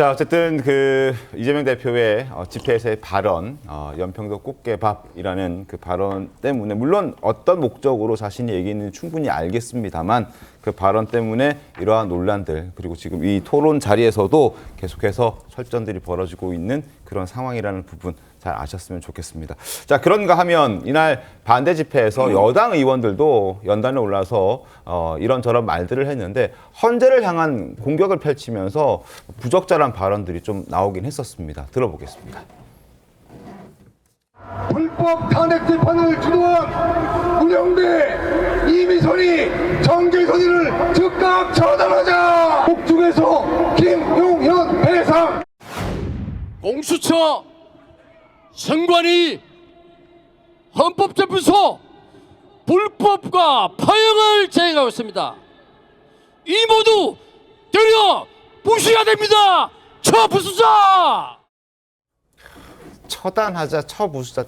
자 어쨌든 그 이재명 대표의 어, 집회에서의 발언 어, 연평도 꽃게밥이라는 그 발언 때문에 물론 어떤 목적으로 자신이 얘기했는지 충분히 알겠습니다만 그 발언 때문에 이러한 논란들 그리고 지금 이 토론 자리에서도 계속해서 설전들이 벌어지고 있는 그런 상황이라는 부분 잘 아셨으면 좋겠습니다. 자 그런가 하면 이날 반대 집회에서 여당 의원들도 연단에 올라서 어, 이런저런 말들을 했는데 헌재를 향한 공격을 펼치면서 부적절한 발언들이 좀 나오긴 했었습니다. 들어보겠습니다. 불법 탄핵 재판을 주도한 문영배 이미선이 정계선이를 즉각 처단하자 북중에서 김용현 배상 공수처 선관위 헌법재판소 불법과 파행을 제행하고 있습니다. 이 모두 되려 무시가 됩니다. 처부수자! 처단하자 처부수자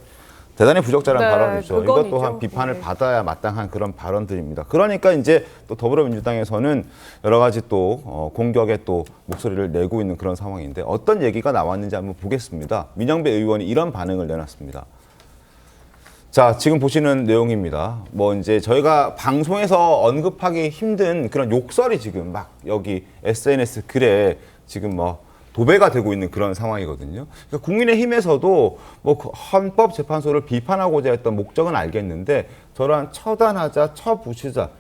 대단히 부적절한 네, 발언이죠. 이것. 또한 비판을 네. 받아야 마땅한 그런 발언들입니다. 그러니까 이제 또 더불어민주당에서는 여러 가지 또 어, 공격에 또 목소리를 내고 있는 그런 상황인데 어떤 얘기가 나왔는지 한번 보겠습니다. 민영배 의원이 이런 반응을 내놨습니다. 자, 지금 보시는 내용입니다. 뭐 이제 저희가 방송에서 언급하기 힘든 그런 욕설이 지금 막 여기 SNS 글에 지금 뭐 도배가 되고 있는 그런 상황이거든요. 그러니까 국민의힘에서도 뭐 헌법재판소를 비판하고자 했던 목적은 알겠는데 저러한 처단하자, 처부수자,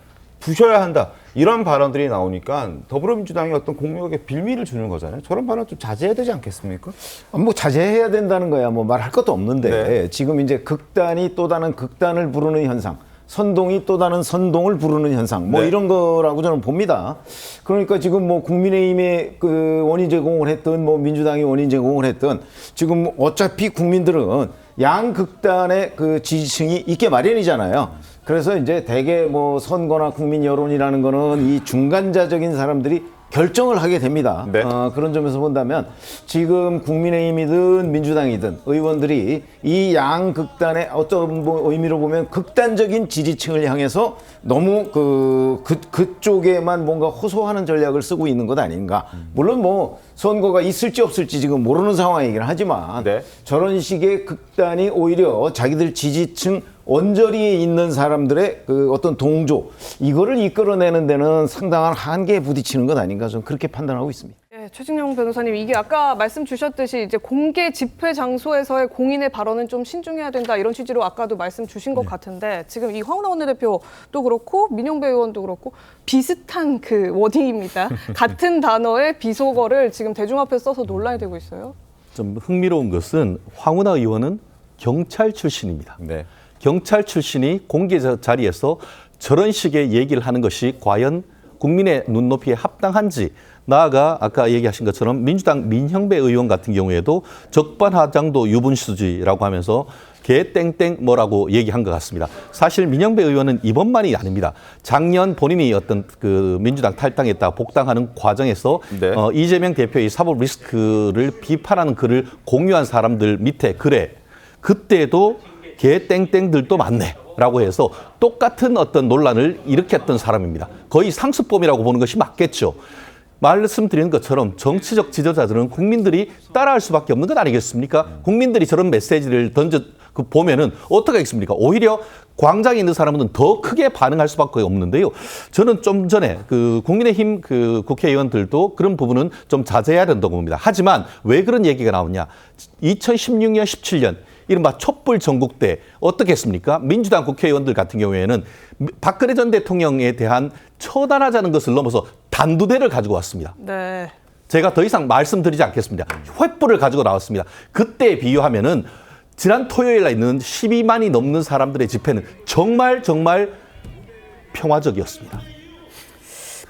부셔야 한다 이런 발언들이 나오니까 더불어민주당이 어떤 공격에 빌미를 주는 거잖아요. 저런 발언 좀 자제해야 되지 않겠습니까? 뭐 자제해야 된다는 거야 뭐 말할 것도 없는데 네. 지금 이제 극단이 또 다른 극단을 부르는 현상 선동이 또 다른 선동을 부르는 현상. 뭐 네. 이런 거라고 저는 봅니다. 그러니까 지금 뭐 국민의힘에 그 원인 제공을 했든 뭐 민주당이 원인 제공을 했든 지금 어차피 국민들은 양극단의 그 지지층이 있게 마련이잖아요. 그래서 이제 대개 뭐 선거나 국민 여론이라는 거는 이 중간자적인 사람들이 결정을 하게 됩니다. 네. 어, 그런 점에서 본다면 지금 국민의힘이든 민주당이든 의원들이 이 양 극단의 어떤 뭐 의미로 보면 극단적인 지지층을 향해서 너무 그, 그 그쪽에만 뭔가 호소하는 전략을 쓰고 있는 것 아닌가. 물론 뭐 선거가 있을지 없을지 지금 모르는 상황이긴 하지만 네. 저런 식의 극단이 오히려 자기들 지지층 언저리에 있는 사람들의 그 어떤 동조 이거를 이끌어내는 데는 상당한 한계에 부딪히는 것 아닌가 좀 그렇게 판단하고 있습니다. 네, 최진영 변호사님 이게 아까 말씀 주셨듯이 이제 공개 집회 장소에서의 공인의 발언은 좀 신중해야 된다 이런 취지로 아까도 말씀 주신 것 같은데 지금 이 황운하 원내대표도 그렇고 민영배 의원도 그렇고 비슷한 그 워딩입니다. 같은 단어의 비속어를 지금 대중 앞에 써서 논란이 되고 있어요. 좀 흥미로운 것은 황운하 의원은 경찰 출신입니다. 네. 경찰 출신이 공개 자- 자리에서 저런 식의 얘기를 하는 것이 과연 국민의 눈높이에 합당한지 나아가 아까 얘기하신 것처럼 민주당 민형배 의원 같은 경우에도 적반하장도 유분수지라고 하면서 개 땡땡 뭐라고 얘기한 것 같습니다. 사실 민영배 의원은 이번만이 아닙니다. 작년 본인이 어떤 그 민주당 탈당했다 복당하는 과정에서 네. 어, 이재명 대표의 사법 리스크를 비판하는 글을 공유한 사람들 밑에 글에 그때도 개 땡땡들도 많네. 라고 해서 똑같은 어떤 논란을 일으켰던 사람입니다. 거의 상습범이라고 보는 것이 맞겠죠. 말씀드리는 것처럼 정치적 지도자들은 국민들이 따라할 수밖에 없는 것 아니겠습니까? 국민들이 저런 메시지를 던져 그 보면은 어떻게 하겠습니까? 오히려 광장에 있는 사람은 더 크게 반응할 수밖에 없는데요. 저는 좀 전에 그 국민의힘 그 국회의원들도 그런 부분은 좀 자제해야 된다고 봅니다. 하지만 왜 그런 얘기가 나오냐? 2016년, 17년 이른바 촛불 전국 때 어떻게 했습니까? 민주당 국회의원들 같은 경우에는 박근혜 전 대통령에 대한 처단하자는 것을 넘어서 단두대를 가지고 왔습니다. 네. 제가 더 이상 말씀드리지 않겠습니다. 횃불을 가지고 나왔습니다. 그때 비유하면은 지난 토요일 날 있는 12만이 넘는 사람들의 집회는 정말 정말 평화적이었습니다.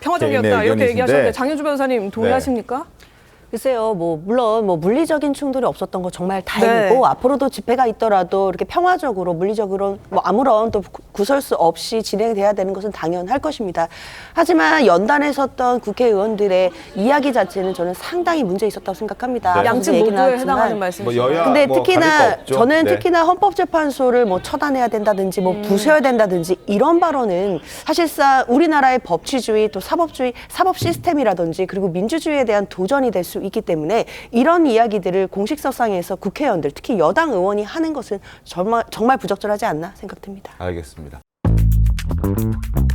평화적이었다 이렇게. 얘기하셨는데 장현주 변호사님 동의하십니까? 글쎄요, 뭐 물론 뭐 물리적인 충돌이 없었던 거 정말 다행이고 네. 앞으로도 집회가 있더라도 이렇게 평화적으로 물리적으로 뭐 아무런 또 구- 구설수 없이 진행돼야 되는 것은 당연할 것입니다. 하지만 연단에 섰던 국회의원들의 이야기 자체는 저는 상당히 문제 있었다고 생각합니다. 네. 양측 얘기 모두에 나왔지만 해당하는 말씀이시죠. 뭐 여야 근데 뭐 가릴 거 특히나 없죠. 저는 네. 특히나 헌법재판소를 뭐 처단해야 된다든지 음. 뭐 부숴야 된다든지 이런 발언은 사실상 우리나라의 법치주의 또 사법주의 사법 시스템이라든지 그리고 민주주의에 대한 도전이 될수수 있기 때문에 이런 이야기들을 공식석상에서 국회의원들 특히 여당 의원이 하는 것은 정말 정말 부적절하지 않나 생각됩니다. 알겠습니다. Música